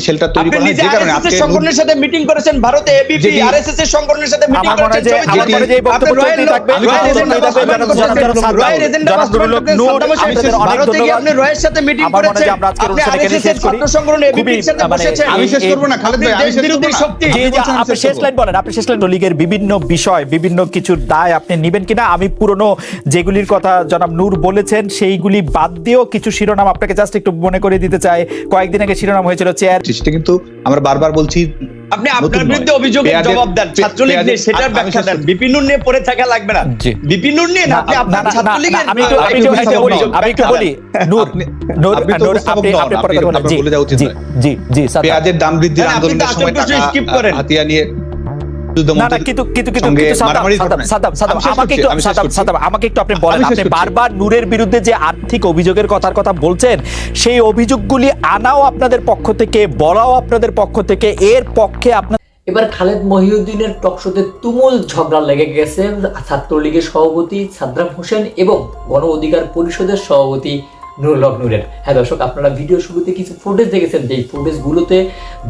Shelter তৈরি করা হয় যে কারণে আজকে সংগঠনের সাথে মিটিং করেছেন ভারতে এবিপি আরএসএস এর সংগঠনের সাথে মিটিং করেছেন আমার মনে যে বক্তব্য চলতেই থাকবে আমি রয়ের এজেন্ডা বাস্তবায়ন জনাব- করছেন। জনাব সাদ্দাম, রয়ের এজেন্ডা জনাব বাস্তবায়ন নুরুল করছেন। নূর, সাদ্দাম হোসেন আপনাদের অনেক ভারতে গিয়ে আপনি রয়ের সাথে মিটিং আমার যে করেছেন আপনি অনুষ্ঠান এখানেই RSS শেষ এর ছাত্র সংগঠন এবিপির সাথে বসেছেন আমি শেষ এই- না খালেদ ভাই আমি শেষ করব না। শক্তি। আপনি জি বলছেন আমি আপনি শেষ শেষ লাইন বলেন আপনি শেষ লাইন লীগের বিভিন্ন বিষয় বিভিন্ন কিছু দায় আপনি নেবেন কিনা আমি পুরনো যেগুলির কথা জনাব নূর বলেছেন সেইগুলি বাদ দিয়েও কিছু শিরোনাম আপনাকে জাস্ট একটু মনে করে দিতে চাই কয়েকদিন আগে শিরোনাম হয়েছিল সেটা কিন্তু আমরা বারবার বলছি আপনি আপনার বিরুদ্ধে অভিযোগের জবাব দেন ছাত্রলীগ নিয়ে সেটার ব্যাখ্যা দেন। বিপিনুর নিয়ে পড়ে থাকা লাগবে না। জি। বিপিনুর নিয়ে না আপনি আপনার ছাত্রলীগের আমি একটু আমি একটু আমি একটু বলি আমি একটু বলি। নূর নূর আপনি নূর আপনি আপনি পড়ে আপনার জি জি জি স্যার। পেঁয়াজের দাম বৃদ্ধির আন্দোলনের সময় টাকা হাতিয়া নিয়ে আমাকে একটু আমি শেষ সাদ্দাম করছি। সাদ্দাম আমাকে একটু আপনি বলেন আপনি বারবার নূরের বিরুদ্ধে যে আর্থিক অভিযোগের কথার কথা বলছেন সেই অভিযোগগুলি আনাও আপনাদের পক্ষ থেকে বলাও আপনাদের পক্ষ থেকে এর পক্ষে আপনার এবার খালেদ মহিউদ্দিনের টকশোতে তুমুল ঝগড়া লেগে গেছে ছাত্রলীগের সভাপতি সাদ্দাম হোসেন এবং গণ অধিকার পরিষদের সভাপতি নুরুল হক নূরের। হ্যাঁ দর্শক, আপনারা ভিডিও শুরুতে কিছু ফুটেজ দেখেছেন যে ফুটেজগুলোতে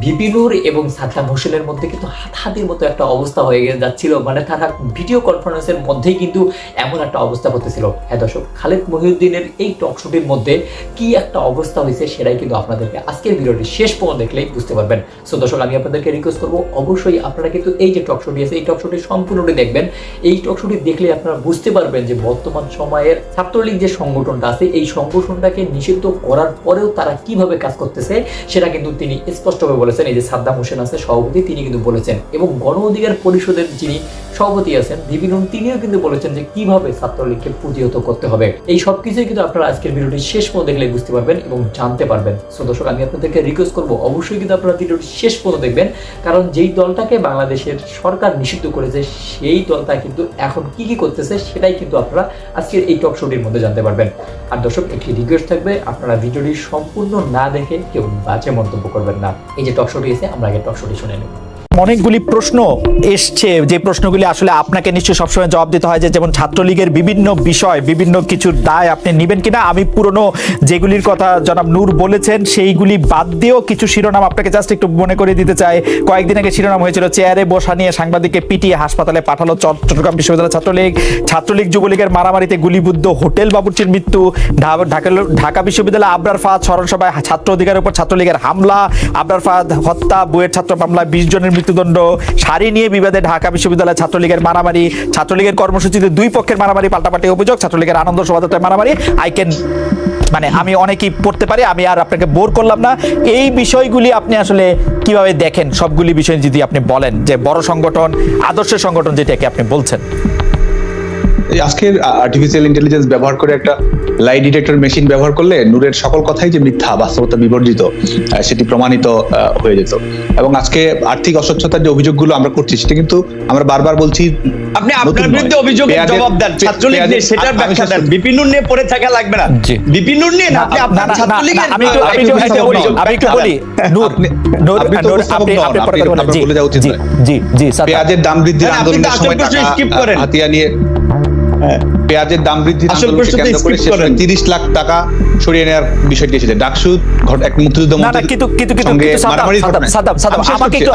ভিপি নূর এবং সাদ্দাম হোসেনের মধ্যে কিন্তু হাতাহাতির মতো একটা অবস্থা হয়ে যাচ্ছিল। মানে তারা ভিডিও কনফারেন্সের মধ্যেই কিন্তু এমন একটা অবস্থা হতেছিল। হ্যাঁ দর্শক, খালেদ মহিউদ্দিনের এই টকশোটির মধ্যে কি একটা অবস্থা হয়েছে সেটাই কিন্তু আপনাদেরকে আজকের ভিডিওটি শেষ পর্যন্ত দেখলেই বুঝতে পারবেন। সো দর্শক, আমি আপনাদেরকে রিকোয়েস্ট করব, অবশ্যই আপনারা কিন্তু এই যে টকশোটি আছে, এই টকশোটি সম্পূর্ণটি দেখবেন। এই টকশোটি দেখলে আপনারা বুঝতে পারবেন যে বর্তমান সময়ের ছাত্রলীগ যে সংগঠনটা আছে, এই সংগঠনটাকে নিষিদ্ধ করার পরেও তারা কীভাবে কাজ করতেছে, সেটা কিন্তু তিনি স্পষ্টভাবে বলেছেন। এই যে সাদ্দাম হোসেন আছে সভাপতি, তিনি কিন্তু বলেছেন। এবং গণ অধিকার পরিষদের যিনি সভাপতি আছেন বিভিন্ন তিনিও কিন্তু বলেছেন যে কীভাবে ছাত্রলীগকে প্রতিহত করতে হবে। এই সব কিছুই কিন্তু আপনারা আজকের ভিডিওটি শেষ পর্যন্ত দেখলে বুঝতে পারবেন এবং জানতে পারবেন। সো দর্শক, আমি আপনাদেরকে রিকোয়েস্ট করব, অবশ্যই কিন্তু আপনারা ভিডিওটি শেষ পর্যন্ত দেখবেন, কারণ যেই দলটাকে বাংলাদেশের সরকার নিষিদ্ধ করেছে, সেই দলটা কিন্তু এখন কি কি করতেছে, সেটাই কিন্তু আপনারা আজকের এই টক শোটির মধ্যে জানতে পারবেন। আর দর্শক, একটি রিকোয়েস্ট থাকবে, আপনারা ভিডিওটি সম্পূর্ণ না দেখে কেউ বাজে মন্তব্য করবেন না। এই যে টক শোটি এসে আমরা আগে টক শোটি শুনে নেব। অনেকগুলি প্রশ্ন এসছে। যে প্রশ্নগুলি আসলে আপনাকে নিশ্চয়ই সবসময় জবাব দিতে হয় যে, যেমন ছাত্রলীগের বিভিন্ন বিষয়, বিভিন্ন কিছুর দায় আপনি নেবেন কিনা? আমি পুরনো যেগুলির কথা জনাব নূর বলেছেন, সেইগুলি বাদ দিয়েও কিছু শিরোনাম আপনাকে জাস্ট একটু মনে করে দিতে চাই। কয়েকদিন আগে শিরোনাম হয়েছিল, চেয়ারে বসা নিয়ে সাংবাদিককে পিটিয়ে হাসপাতালে পাঠালো চট্টগ্রাম বিশ্ববিদ্যালয় ছাত্রলীগ। ছাত্রলীগ যুবলীগের মারামারিতে গুলিবুদ্ধ হোটেল বাবুর্চির মৃত্যু। ঢাকা বিশ্ববিদ্যালয় আবরার ফাহাদ স্মরণ সভায় ছাত্র অধিকারের উপর ছাত্রলীগের হামলা। আবরার ফাহাদ হত্যা বইয়ের ছাত্র মামলায় বিশ জনের মৃত্যুদণ্ড, সারি নিয়ে বিবাদে ঢাকা বিশ্ববিদ্যালয় ছাত্রলীগের মারামারি, ছাত্রলীগের কর্মসূচিতে দুই পক্ষের মারামারি, পাল্টাপাল্টি অভিযোগ, ছাত্রলীগের আনন্দ শোভাযাত্রায় মারামারি। আই ক্যান মানে আমি অনেকেই পড়তে পারি, আমি আর আপনাকে বোর করলাম না। এই বিষয়গুলি আপনি আসলে কীভাবে দেখেন? সবগুলি বিষয় যদি আপনি বলেন, যে বড় সংগঠন, আদর্শ সংগঠন যেটাকে আপনি বলছেন। আজকের আর্টিফিশিয়াল ইন্টেলিজেন্স ব্যবহার করে একটা লাই ডিটেক্টর মেশিন ব্যবহার করলে নূরের সকল কথাই যে মিথ্যা বাস্তবতা বিবর্জিত সেটি প্রমাণিত হয়ে যেত। এবং আজকে আর্থিক অস্বচ্ছতার যে অভিযোগগুলো আমরা করছি সেটা কিন্তু আমরা বারবার বলছি আপনি আপনার বিরুদ্ধে অভিযোগের জবাব দেন ছাত্রলীগ নিয়ে সেটার ব্যাখ্যা দেন। বিপিনুর নিয়ে পড়ে থাকা লাগবে না। বিপিনুর নিয়ে না আপনি আপনার ছাত্রলীগের আমি একটু- আমি একটু- বলি, আমি একটু বলি নূর নূর আপনি তো আপনি আপনি- কথা জি বলে যাওয়া উচিত জি জি জি পেঁয়াজের দাম বৃদ্ধির আন্দোলনের সময় টাকা হাতিয়া নিয়ে É. পেঁয়াজের দাম আসল করে করেন। তিরিশ লাখ টাকা সরিয়ে নেওয়ার বিষয়টি এসেছে। ডাকসু এক মুক্তিযুদ্ধ কিন্তু কিন্তু কিন্তু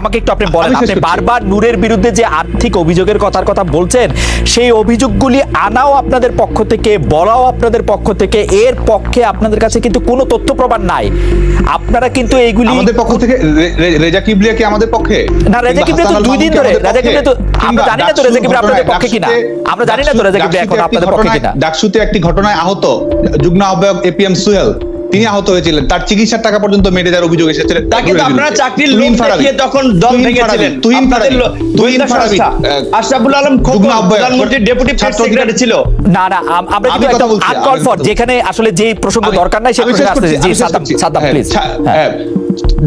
আমাকে একটু আপনি বলেন। আপনি বারবার নূরের বিরুদ্ধে যে আর্থিক অভিযোগের কথার কথা বলছেন সেই অভিযোগগুলি আনাও আপনাদের পক্ষ থেকে বলাও আপনাদের পক্ষ থেকে। এর পক্ষে আপনাদের কাছে কিন্তু কোনো তথ্য প্রমাণ নাই। আপনারা কিন্তু এইগুলি আমাদের পক্ষ থেকে রেজা কিবলিয়া কি আমাদের পক্ষে? না রেজা কিংবা কিবরিয়া তো দুই দিন ধরে রেজা কিবরিয়া তো আমরা জানি না তো রেজা কিবরিয়া আপনাদের পক্ষে কিনা। আমরা জানি না তো রেজা কিন্তু এখন ডাকসুতে আপনাদের একটি পক্ষে ঘটনায়- কিনা। ডাকসুতে একটি ঘটনায় আহত যুগ্ম আহ্বায়ক এপিএম সুহেল। তিনি আহত হয়েছিলেন। তার চিকিৎসার টাকা পর্যন্ত মেরে দেওয়ার অভিযোগ এসেছে তাকে তো আপনারা চাকরির লোক তুহিন দেখিয়ে তখন তুহিন ভেঙেছিলেন। তুহিন ফারাবি, তুহিন ফারাবি, আশরাফুল আলম খোকন প্রধানমন্ত্রীর ডেপুটি প্রেস সেক্রেটারি ছিল। না না আমরা আমি কিন্তু বলছি, আমি আনকল ফর যেখানে আসলে যে প্রসঙ্গ দরকার নাই সে আমি শেষ প্রসঙ্গে জি সাদ্দাম করছি। সাদ্দাম হ্যাঁ, প্লিজ হ্যাঁ হ্যাঁ,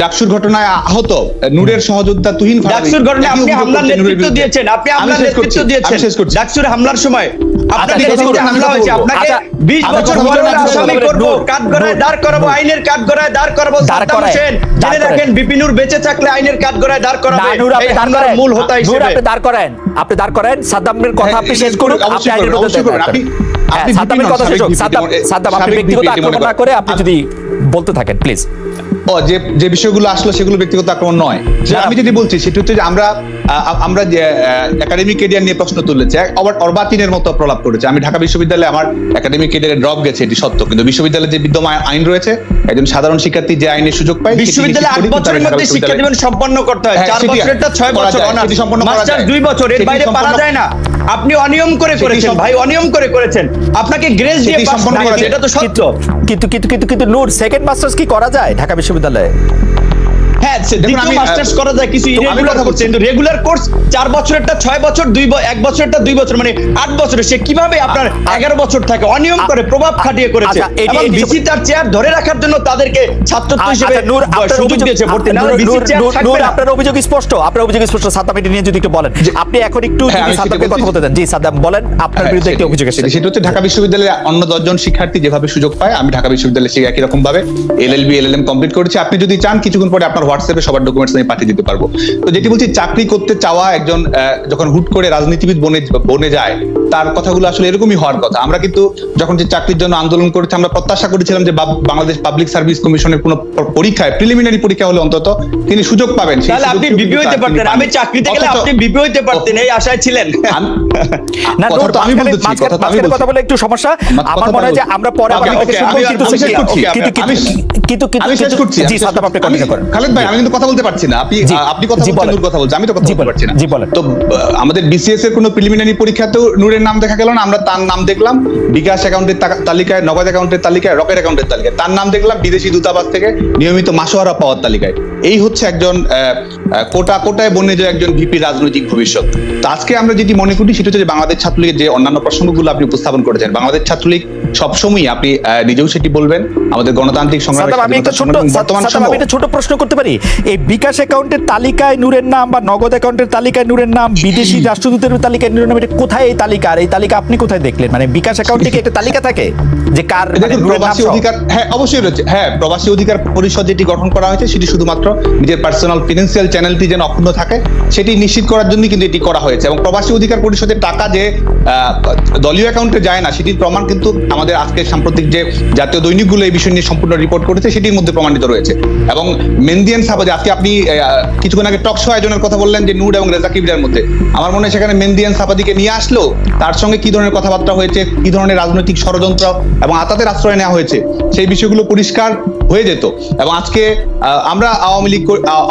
ডাকসুর ঘটনায় আহত নূরের সহযোদ্ধা তুহিন ফারাবি। ডাকসুর ঘটনায় আপনি হামলার নেতৃত্ব দিয়েছেন আপনি হামলার নেতৃত্ব দিয়েছেন। ডাকসুর হামলার সময় হামলা হয়েছে। আপনাকে আচ্ছা, 20 বছর কথা বড় বলব, আমি আসামি করব বলব। গড়ায় দাঁড় করাবো আইনের কাঠ গড়ায় দাঁড় করাবো সাদ্দাম হোসেন। জেনে রাখেন বিপিনুর বেঁচে থাকলে আইনের কাঠ গড়ায় দাঁড় করাবে নূর আপনি দাঁড় করেন। মূল হোতা হিসেবে আপনি দাঁড় করেন আপনি দাঁড় করেন। সাদ্দামের কথা আপনি শেষ করুন আপনি আইনের বিরুদ্ধে করুন। আপনি- করেন। হ্যাঁ, আপনি সাদ্দামের কথা শেষ হোক সাদ্দাম সাদ্দাম আপনি ব্যক্তিগত আক্রমণ না করে আপনি যদি বলতে থাকেন প্লিজ। ও যে যে বিষয়গুলো আসলো সেগুলো ব্যক্তিগত আক্রমণ নয় যে আমি যদি বলছি সেটা হচ্ছে যে আমরা আমরা যে একাডেমিক কেরিয়ার নিয়ে প্রশ্ন তুলেছে আবার অর্বাচীনের মতো প্রলাপ করেছে আমি ঢাকা বিশ্ববিদ্যালয়ে আমার একাডেমিক কেরিয়ারে ড্রপ গেছে এটি সত্য কিন্তু বিশ্ববিদ্যালয়ে যে বিদ্যমান আইন রয়েছে একজন সাধারণ শিক্ষার্থী যে আইনের সুযোগ পায় বিশ্ববিদ্যালয়ে আট বছরের মধ্যে শিক্ষা জীবন সম্পন্ন করতে হয় হ্যাঁ, চার ছয় বছর অনার্স সম্পন্ন করা যায়। দুই বছর এর বাইরে পারা যায় না আপনি অনিয়ম করে করেছেন ভাই অনিয়ম করে করেছেন আপনাকে গ্রেস দিয়ে পাস করা। এটা তো সত্য কিন্তু কিন্তু কিন্তু কিন্তু নূর সেকেন্ড মাস্টার্স কি করা যায় ঢাকা বিশ্ববিদ্যালয়ে বিশ্ববিদ্যালয়ে। হ্যাঁ দ্বিতীয় মাস্টার্স করা যায় কিছু ইরেগুলার কথা কিন্তু রেগুলার কোর্স চার বছরেরটা ছয় বছর দুই এক বছরটা দুই বছর মানে আট বছরে সে কীভাবে আপনার এগারো বছর থাকে? অনিয়ম করে প্রভাব খাটিয়ে করেছে। এবং এটি- তার চেয়ার ধরে রাখার জন্য তাদেরকে ছাত্রত্ব হিসেবে নূর, আপনার সুযোগ দিয়েছে ভর্তি না নূর, চেয়ার নূর, থাকবে নূর, না। আপনার অভিযোগ স্পষ্ট? আপনার অভিযোগ স্পষ্ট সাদ্দাম এটি নিয়ে যদি একটু বলেন। আপনি এখন একটু হ্যাঁ, যদি আমি সেটা সাদ্দামকে কথা বলতে দেন জি সাদ্দাম বলেন আপনার হ্যাঁ, বিরুদ্ধে একটি অভিযোগ এসেছে। সেটা হচ্ছে ঢাকা বিশ্ববিদ্যালয়ে অন্য দশজন শিক্ষার্থী যেভাবে সুযোগ পায় আমি ঢাকা বিশ্ববিদ্যালয়ে সেই একই রকম ভাবে এলএলবি এলএলএম কমপ্লিট করেছি। আপনি যদি চান কিছুক্ষণ পরে আপনার হোয়াটসঅ্যাপে সবার ডকুমেন্টস আমি পাঠিয়ে দিতে পারব। তো যেটি বলছি, চাকরি করতে চাওয়া একজন যখন হুট করে রাজনীতিবিদ বনে বনে যায় তার কথাগুলো আসলে এরকমই হওয়ার কথা। আমরা কিন্তু যখন যে চাকরির জন্য আন্দোলন করেছি আমরা প্রত্যাশা করেছিলাম যে বাংলাদেশ পাবলিক সার্ভিস কমিশনের কোনো পরীক্ষায় প্রিলিমিনারি পরীক্ষা হলে অন্তত তিনি সুযোগ পাবেন। তাহলে আপনি বিপি হইতে পারতেন। আমি চাকরিতে গেলে আপনি বিপি হইতে পারতেন এই আশায় ছিলেন। না তো আমি বলতেছি, কথা আমি কথা বলে একটু সমস্যা। আমার মনে হয় যে আমরা পরে আবার কিন্তু শেষ করছি। কিন্তু কিন্তু আমি- কিন্তু কিন্তু আমি শেষ করছি। জি সাদ্দাম আপনি করছি। কন্টিনিউ করেন। খালেদ ভাই আমি কিন্তু কথা বলতে পারছি না। আপনি আপনি কথা বলছেন নূর কথা বলছে আমি তো কথা জি, বলতে পারছি না জি, বলেন। তো আমাদের বিসিএস এর কোনো প্রিলিমিনারি পরীক্ষাতেও নূরের নাম দেখা গেল না, আমরা তার নাম দেখলাম, বিকাশ অ্যাকাউন্টের তালিকায়, নগদ অ্যাকাউন্টের তালিকায়, রকেট অ্যাকাউন্টের তালিকায়। তার নাম দেখলাম বিদেশি দূতাবাস থেকে, নিয়মিত মাসোহারা পাওয়ার তালিকায়। এই হচ্ছে একজন কোটা কোটায় বনে যে একজন ভিপি রাজনৈতিক ভবিষ্যৎ। তো আজকে আমরা যদি মনে করি, সেটা হচ্ছে বাংলাদেশ ছাত্রলীগের যে অন্যান্য প্রসঙ্গগুলো আপনি উপস্থাপন করেছেন, বাংলাদেশ ছাত্রলীগ সবসময়ই আপনি নিজেও সেটি বলবেন। আমাদের গণতান্ত্রিক সংগ্রামের আমি একটা ছোট সংগ্রাম আমি একটা ছোট প্রশ্ন করতে পারি। এই বিকাশ অ্যাকাউন্টের তালিকায় নূরের নাম বা নগদ অ্যাকাউন্টের তালিকায় নূরের নাম বিদেশি রাষ্ট্রদূতের তালিকায় নূরের নাম এটা কোথায় এই তালিকা? আর এই তালিকা আপনি কোথায় দেখলেন? মানে বিকাশ অ্যাকাউন্টে কি একটা তালিকা থাকে? যে কার মানে প্রবাসী অধিকার হ্যাঁ অবশ্যই রয়েছে। হ্যাঁ প্রবাসী অধিকার পরিষদ যেটি গঠন করা হয়েছে সেটি শুধুমাত্র নিজের পার্সোনাল ফিনান্সিয়াল চ্যানেলটি যেন অক্ষুণ্ণ থাকে সেটি নিশ্চিত করার জন্য কিন্তু এটি করা হয়েছে। এবং প্রবাসী অধিকার পরিষদের টাকা যে আহ, দলীয় অ্যাকাউন্টে যায় না সেটির প্রমাণ কিন্তু আমাদের আজকে সাম্প্রতিক যে জাতীয় দৈনিকগুলো এই বিষয় নিয়ে সম্পূর্ণ রিপোর্ট করেছে, সেটির মধ্যে প্রমাণিত রয়েছে। এবং মেন্দিয়ান সাবাদে আজকে আপনি কিছুক্ষণ আগে টক শো আয়োজনের কথা বললেন যে নুড এবং রেজা কিবিরার মধ্যে। আমার মনে হয় সেখানে মেন্দিয়ান সাপাদিকে নিয়ে আসলো তার সঙ্গে কি ধরনের কথাবার্তা হয়েছে, কি ধরনের রাজনৈতিক ষড়যন্ত্র এবং আতাতের আশ্রয় নেওয়া হয়েছে, সেই বিষয়গুলো পরিষ্কার হয়ে যেত। এবং আজকে আমরা আওয়ামী লীগ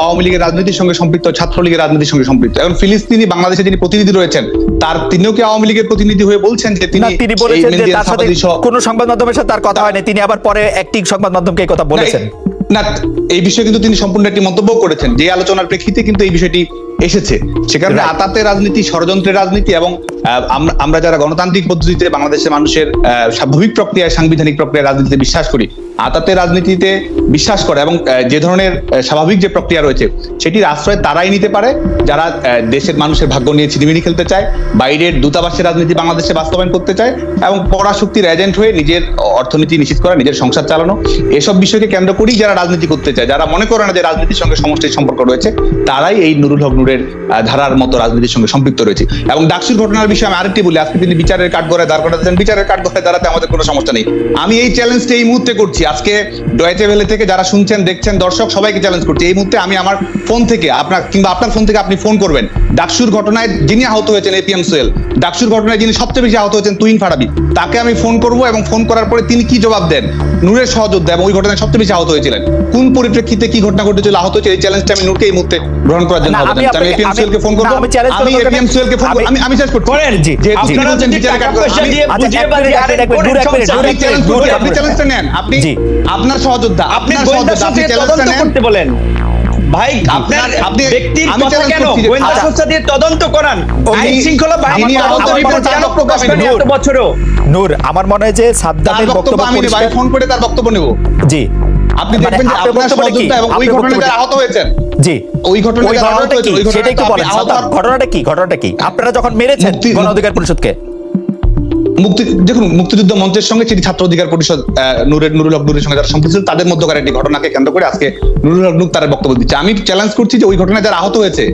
আওয়ামী লীগের রাজনীতির সঙ্গে সম্পৃক্ত ছাত্রলীগের রাজনীতির সঙ্গে সম্পৃক্ত। এখন ফিলিস্তিনি বাংলাদেশে যিনি প্রতিনিধি রয়েছেন তার তিনিও কি আওয়ামী লীগের প্রতিনিধি হয়ে বলছেন যে তিনি তিনি বলেছেন যে তার সাথে কোনো সংবাদ মাধ্যমের সাথে তার কথা হয়নি তিনি আবার পরে একটি সংবাদ মাধ্যমকে এই কথা বলেছেন। না এই বিষয়ে কিন্তু তিনি সম্পূর্ণ একটি মন্তব্য করেছেন। যে আলোচনার প্রেক্ষিতে কিন্তু এই বিষয়টি এসেছে। সেখানে আতাতে রাজনীতি ষড়যন্ত্রের রাজনীতি এবং আমরা- যারা গণতান্ত্রিক পদ্ধতিতে বাংলাদেশের মানুষের স্বাভাবিক প্রক্রিয়ায় সাংবিধানিক প্রক্রিয়ায় রাজনীতিতে বিশ্বাস করি আতাতে রাজনীতিতে বিশ্বাস করে এবং যে ধরনের স্বাভাবিক যে প্রক্রিয়া রয়েছে সেটির আশ্রয় তারাই নিতে পারে। যারা দেশের মানুষের ভাগ্য নিয়ে ছিনিমিনি খেলতে চায় বাইরের দূতাবাসের রাজনীতি বাংলাদেশে বাস্তবায়ন করতে চায় এবং পরাশক্তির এজেন্ট হয়ে নিজের অর্থনীতি নিশ্চিত করা নিজের সংসার চালানো এসব বিষয়কে কেন্দ্র করেই যারা রাজনীতি করতে চায় যারা মনে করে না যে রাজনীতির সঙ্গে সমষ্টির সম্পর্ক রয়েছে তারাই এই নুরুল হক নুরের আহ, ধারার মতো রাজনীতির সঙ্গে সম্পৃক্ত রয়েছে। এবং ডাকসুর ঘটনার বিষয়ে আমি আরেকটি বলি আজকে তিনি বিচারের কাঠ গড়ায় দাঁড় করাতেছেন বিচারের কাঠ গড়ায় দাঁড়াতে আমাদের কোনো সমস্যা নেই। আমি এই চ্যালেঞ্জটা এই মুহূর্তে করছি। আজকে ডয়েচে ভেলে থেকে যারা শুনছেন দেখছেন দর্শক সবাইকে চ্যালেঞ্জ করছি। এই মুহূর্তে আমি আমার ফোন থেকে আপনার কিংবা আপনার ফোন থেকে আপনি ফোন করবেন। ডাকসুর ঘটনায় যিনি আহত হয়েছেন এপিএম সোহেল ডাকসুর ঘটনায় যিনি সবচেয়ে বেশি আহত হয়েছেন তুইন ফারাবি। তাকে আমি ফোন করব এবং ফোন করার পরে তিনি কি জবাব দেন? নূরের সহযোদ্ধা এবং ওই ঘটনায় সবচেয়ে বেশি আহত হয়েছিলেন। কোন পরিপ্রেক্ষিতে কি ঘটনা ঘটেছিল আহত হয়েছে এই চ্যালেঞ্জটা আমি নূরকে এই মুহূর্তে গ্রহণ করার জন্য আমি জানাচ্ছি। আমি আপনাকে- এপিএম আমি- সোহেলকে ফোন করব? আমি challenge আমি করব এপিএম ফোন আমি- আমি আমি শেষ করছি। করেন জি, যেহেতু আপনারা যদি টাকা পয়সা দিয়ে বুঝিয়ে এক মিনিট, এক মিনিট, আরেক এক মিনিট, করেন নূর, এক মিনিট, সংসার। নূর, আপনি চ্যালেঞ্জটা নেন। আপনার সহযোদ্ধা আপনি আপনার গোয়েন্দা সহযোদ্ধা আপনি চ্যালেঞ্জটা নেন। করতে বলেন। ভাই আপনার আপনি- ব্যক্তির কথা কেন? গোয়েন্দা। সংস্থা দিয়ে তদন্ত করান। আইন শৃঙ্খলা বাহিনী তদন্ত রিপোর্ট কেন প্রকাশ করেনি। এত বছরেও? নূর আমার মনে হয় যে সাদ্দামের বক্তব্য আমি পরিষ্কার- ফোন করে তার বক্তব্য নেব। জি। আপনি মানে দেখবেন যে আপনার? সহযোদ্ধা এবং ওই ঘটনায়? আহত হয়েছেন। জি। ওই ঘটনাটা কি? সেটা একটু বলেন। হওয়ার- ঘটনাটা কি? ঘটনাটা কি? আপনারা যখন মেরেছেন মুক্তি- গণ অধিকার পরিষদকে? মুক্তি দেখুন মুক্তিযুদ্ধ মঞ্চের সঙ্গে সেটি ছাত্র অধিকার পরিষদ নূরের নুরুল হক নুরের সঙ্গে যারা সম্পৃক্ত ছিল, তাদের মধ্যকার একটি ঘটনাকে কেন্দ্র করে আজকে নুরুল হক তার বক্তব্য দিচ্ছে। আমি চ্যালেঞ্জ করছি যে ওই ঘটনায় যারা আহত হয়েছে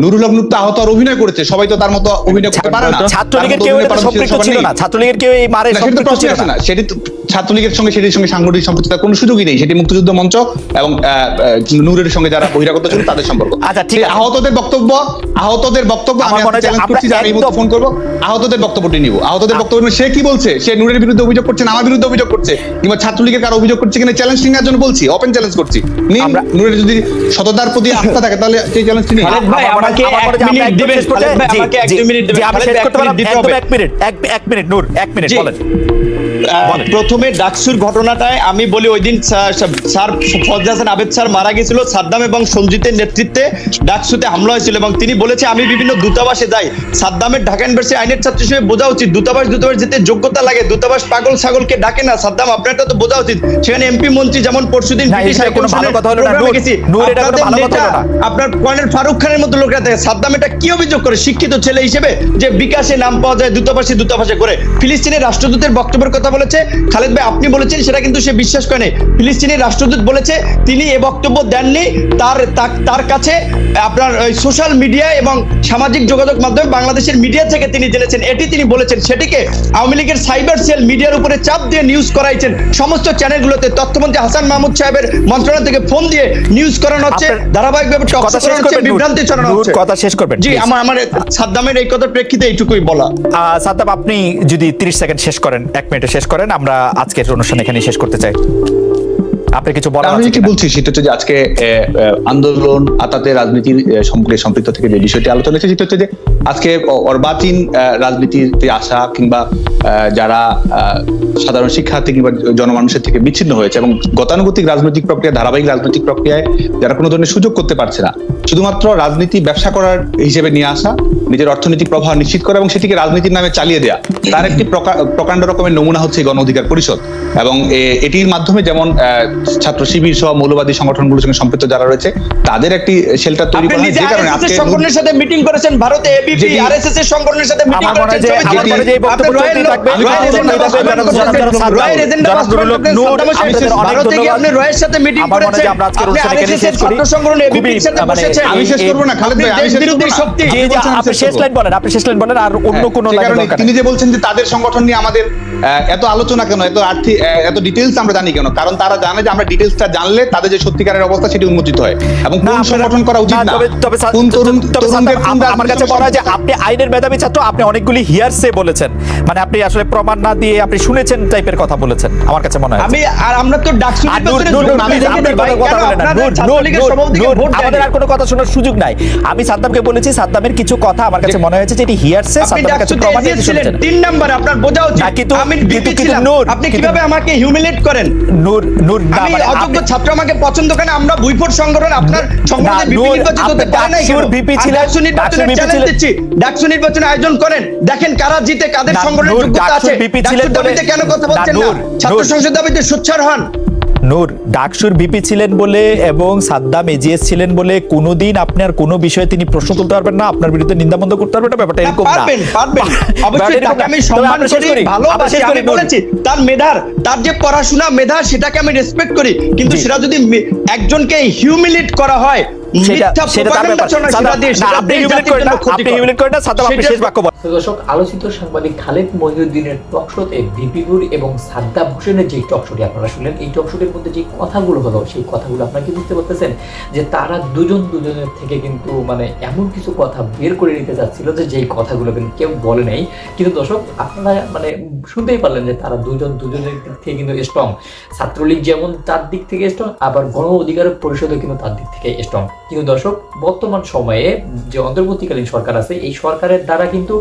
নুরুল হক তো আহত আর অভিনয় করেছে সবাই তো তার মতো অভিনয় করতে পারে না। ছাত্রলীগের তার কেউ সম্পৃক্ত ছিল না। ছাত্রলীগের কেউ এই মারে সম্পৃক্ত ছিল না। না। সেটি তো ছাত্রলীগের সঙ্গে সেটির সঙ্গে সাংগঠনিক সম্পর্ক কোনো সুযোগই নেই। সেটি মুক্তিযুদ্ধ মঞ্চ এবং নূরের সঙ্গে যারা বহিরাগত ছিল তাদের সম্পর্ক। আচ্ছা, ঠিক আহতদের বক্তব্য আহতদের বক্তব্য আমি চ্যালেঞ্জ করছি যে আমি এই মুহূর্তে ফোন করব। আহতদের বক্তব্যটি নিব। আহতদের বক্তব্য নিব। সে কি বলছে? সে নূরের বিরুদ্ধে অভিযোগ করছে আমার বিরুদ্ধে অভিযোগ করছে? কিংবা ছাত্রলীগের কারও অভিযোগ করছে কিনা চ্যালেঞ্জ নেওয়ার জন্য বলছি। ওপেন চ্যালেঞ্জ করছি। নূরের যদি সততার প্রতি আস্থা থাকে তাহলে সেই মনে হয়- আমাকে এক মিনিট দিবেন। আমাকে এক মিনিট দিবেন। আমি শেষ করতে পারলাম। এক মিনিট এক মিনিট নূর এক মিনিট বলেন। বলেন। প্রথমে ডাকসুর ঘটনাটায় আমি বলি ওই দিন স্যার ফজল হাসান আবেদ স্যার মারা গেছিল সাদ্দাম এবং সঞ্জিতের নেতৃত্বে ডাকসুতে হামলা হয়েছিল এবং তিনি বলেছে আমি বিভিন্ন দূতাবাসে যাই। সাদ্দামের ঢাকা ইউনিভার্সিটি আইনের ছাত্র হিসেবে বোঝা উচিত। দূতাবাস দূতাবাস যেতে যোগ্যতা লাগে। দূতাবাস পাগল ছাগলকে ডাকে না। সাদ্দাম আপনারটা তো বোঝা উচিত। সেখানে এমপি মন্ত্রী যেমন পরশুদিন না, ব্রিটিশ এটা কোনো ভালো হাইকমিশনের কথা হলো না, প্রোগ্রামে নূর। গেছি। নূর, এটা কোনো আপনাদের ভালো কথা নেতা, হলো না। আপনার কর্নেল ফারুক খানের মতো লোকরা দেখে সাদ্দাম এটা কি অভিযোগ করে? শিক্ষিত ছেলে হিসেবে যে বিকাশে নাম পাওয়া যায় দূতাবাসে দূতাবাসে করে। ফিলিস্তিনের রাষ্ট্রদূতের বক্তব্যের কথা বলেছে খালেদ ভাই আপনি বলেছেন সেটা কিন্তু সে বিশ্বাস করে ফিলিস্তিনের রাষ্ট্রদূত বলেছে তিনি এ বক্তব্য দেননি। তার তার কাছে আপনার সোশ্যাল মিডিয়া এবং সামাজিক যোগাযোগ মাধ্যমে বাংলাদেশের মিডিয়া থেকে তিনি জেনেছেন। এটি তিনি বলেছেন সেটিকে আওয়ামী লীগের সাইবার সেল মিডিয়ার উপরে চাপ দিয়ে নিউজ করাইছেন। সমস্ত চ্যানেলগুলোতে তথ্যমন্ত্রী হাসান মাহমুদ সাহেবের মন্ত্রণালয় থেকে ফোন দিয়ে নিউজ করানো হচ্ছে। ধারাবাহিকভাবে টক কথা শেষ করানো হচ্ছে করবেন, বিভ্রান্তি ছড়ানো হচ্ছে। কথা শেষ করবেন, জি আমার আমার সাদ্দামের এই কথার প্রেক্ষিতে এইটুকুই বলা। সাদ্দাম আপনি যদি 30 সেকেন্ড শেষ করেন এক মিনিটে শেষ করেন আমরা আজকের অনুষ্ঠান এখানে শেষ করতে চাই। আপনি কিছু বলার আমি যেটি বলছি সেটা হচ্ছে যে আজকে আন্দোলন আতাতে রাজনীতির সম্পর্কে সম্পৃক্ত থেকে যে বিষয়টি আলোচনা হয়েছে সেটা হচ্ছে যে আজকে অর্বাচীন আহ, রাজনীতিতে আসা কিংবা যারা সাধারণ শিক্ষার্থী কিংবা জনমানুষের থেকে বিচ্ছিন্ন হয়েছে এবং গতানুগতিক রাজনৈতিক প্রক্রিয়া ধারাবাহিক রাজনৈতিক প্রক্রিয়ায় যারা কোনো ধরনের সুযোগ করতে পারছে না শুধুমাত্র রাজনীতি ব্যবসা করার হিসেবে নিয়ে আসা নিজের অর্থনৈতিক প্রভাব নিশ্চিত করা এবং সেটিকে রাজনীতির নামে চালিয়ে দেওয়া তার একটি প্রকাণ্ড রকমের নমুনা হচ্ছে গণ অধিকার পরিষদ এবং এটির মাধ্যমে যেমন আহ, ছাত্র শিবির সহ মৌলবাদী সংগঠনগুলোর সঙ্গে সম্পৃক্ত যারা রয়েছে তাদের একটি শেল্টার তৈরি আপনি করা হয় যে কারণে আজকে সংগঠনের সাথে মিটিং করেছেন ভারতে এবিপি আরএসএস এর সংগঠনের সাথে মিটিং করেছেন মনে হয় থাকবে। সাথে মিটিং করেছেন আপনি শেষ করব না খালেদ ভাই আমি শেষ করব না। শক্তি। আপনি শেষ লাইন বলেন আপনি শেষ লাইন বলেন আর অন্য লাইন তিনি যে বলছেন যে তাদের সংগঠন নিয়ে আমাদের এত আলোচনা কেন এত আর্থিক এত ডিটেলস আমরা জানি কেন? কারণ তারা জানে যে আমরা ডিটেলসটা জানলে তাদের যে সত্যিকারের অবস্থা সেটি উন্মোচিত হয়। এবং কোন সংগঠন করা উচিত না তবে- তবে কোন তরুণ তরুণদের আমার কাছে মনে হয় যে আপনি আইনের মেধাবী ছাত্র আপনি অনেকগুলি হিয়ারসে বলেছেন। মানে আপনি আসলে প্রমাণ না দিয়ে আপনি শুনেছেন টাইপের কথা বলেছেন। আমার কাছে মনে হয়। আমি আর আমরা তো ডাকসু নির্বাচনে না। আমাদের আর কোনো কথা শোনার সুযোগ নাই। আমি সাদ্দামকে বলেছি সাদ্দামের কিছু কথা আমার কাছে মনে হয়েছে যে এটি হিয়ারসে সাদ্দামের কাছে প্রমাণ ছিলেন শুনেছেন তিন নাম্বার আপনার বোঝা উচিত। কিন্তু- আমি কিন্তু- কিন্তু নূর, আপনি কীভাবে আমাকে হিউমিলেট করেন? নূর নূর আমি মানে অযোগ্য ছাত্র আমাকে পছন্দ করেন আমরা বুইফোট সংগঠন আপনার সংগঠনের ভিপি নূর, নির্বাচিত হতে পারে নাই কেন? আর ছিলেন, ডাকসু VP চ্যালেঞ্জ দিচ্ছি। ডাকসু নির্বাচন আয়োজন করেন দেখেন কারা জিতে কাদের না, সংগঠনের নূর, ডাকসুর আছে। ছিলেন দাবিতে বলে- কেন কথা বলছেন না ছাত্র সংসদ দাবিতে সোচ্চার হন। নূর ডাকসুর ভিপি ছিলেন বলে এবং সাদ্দাম এজিএস ছিলেন বলে কোনোদিন আপনার কোনো বিষয়ে তিনি প্রশ্ন তুলতে পারবেন না আপনার বিরুদ্ধে নিন্দাবন্ধ করতে পারবেন না ব্যাপারটা এরকম না। পারবেন পারবেন। অবশ্যই তাকে আমি সম্মান করি ভালোবাসি আমি বলেছি তার মেধার তার যে পড়াশোনা মেধা সেটাকে আমি রেসপেক্ট করি। কিন্তু সেটা যদি একজনকে হিউমিলেট করা হয় আলোচিত সাংবাদিক খালেদ মহিউদ্দিনের টকশোতে এবং সাদ্দাম হোসেনের যে টকশোটি আপনারা শুনলেন এই টকশোটির মধ্যে যে কথাগুলো হলো সেই কথাগুলো আপনারা কি বুঝতে পারতেছেন? যে তারা দুজন দুজনের থেকে কিন্তু মানে এমন কিছু কথা বের করে নিতে চাচ্ছিল যে যেই কথাগুলো কিন্তু কেউ বলে নাই। কিন্তু দর্শক আপনারা মানে শুনতেই পারলেন যে তারা দুজন দুজনের দিক থেকে কিন্তু স্ট্রং ছাত্রলীগ যেমন তার দিক থেকে স্ট্রং আবার গণ অধিকার পরিষদও কিন্তু তার দিক থেকে স্ট্রং কিন্তু দর্শক, বর্তমান সময়ে যে অন্তর্বর্তীকালীন সরকার আছে, এই সরকারের দ্বারা কিন্তু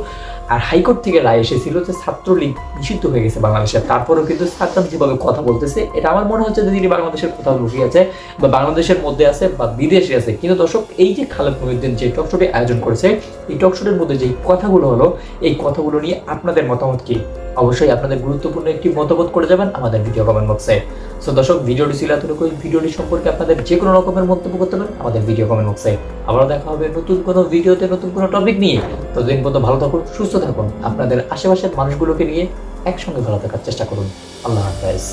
আর হাইকোর্ট থেকে রায় এসেছিল যে ছাত্রলীগ নিষিদ্ধ হয়ে গেছে বাংলাদেশে। তারপরেও কিন্তু সাদ্দাম যেভাবে কথা বলতেছে, এটা আমার মনে হচ্ছে যে তিনি বাংলাদেশের কোথাও লুকিয়ে আছে বা বাংলাদেশের মধ্যে আছে বা বিদেশে আছে। কিন্তু দর্শক, এই যে খালেদ মহিউদ্দিন যে টকশোটি আয়োজন করেছে, এই টকশোটির মধ্যে যে কথাগুলো হলো, এই কথাগুলো নিয়ে আপনাদের মতামত কি? অবশ্যই আপনাদের গুরুত্বপূর্ণ একটি মতামত করে যাবেন আমাদের ভিডিও কমেন্ট বক্সে। সো দর্শক, ভিডিওটি ছিল এতটুকু ভিডিওটি সম্পর্কে আপনাদের যে কোনো রকমের মন্তব্য করতে পারেন আমাদের ভিডিও কমেন্ট বক্সে আবার দেখা হবে নতুন কোনো ভিডিওতে, নতুন কোনো টপিক নিয়ে। ততদিন পর্যন্ত ভালো থাকুন, সুস্থ থাকুন। আপনাদের আশেপাশের মানুষগুলোকে নিয়ে একসঙ্গে ভালো থাকার চেষ্টা করুন। আল্লাহ হাফেজ।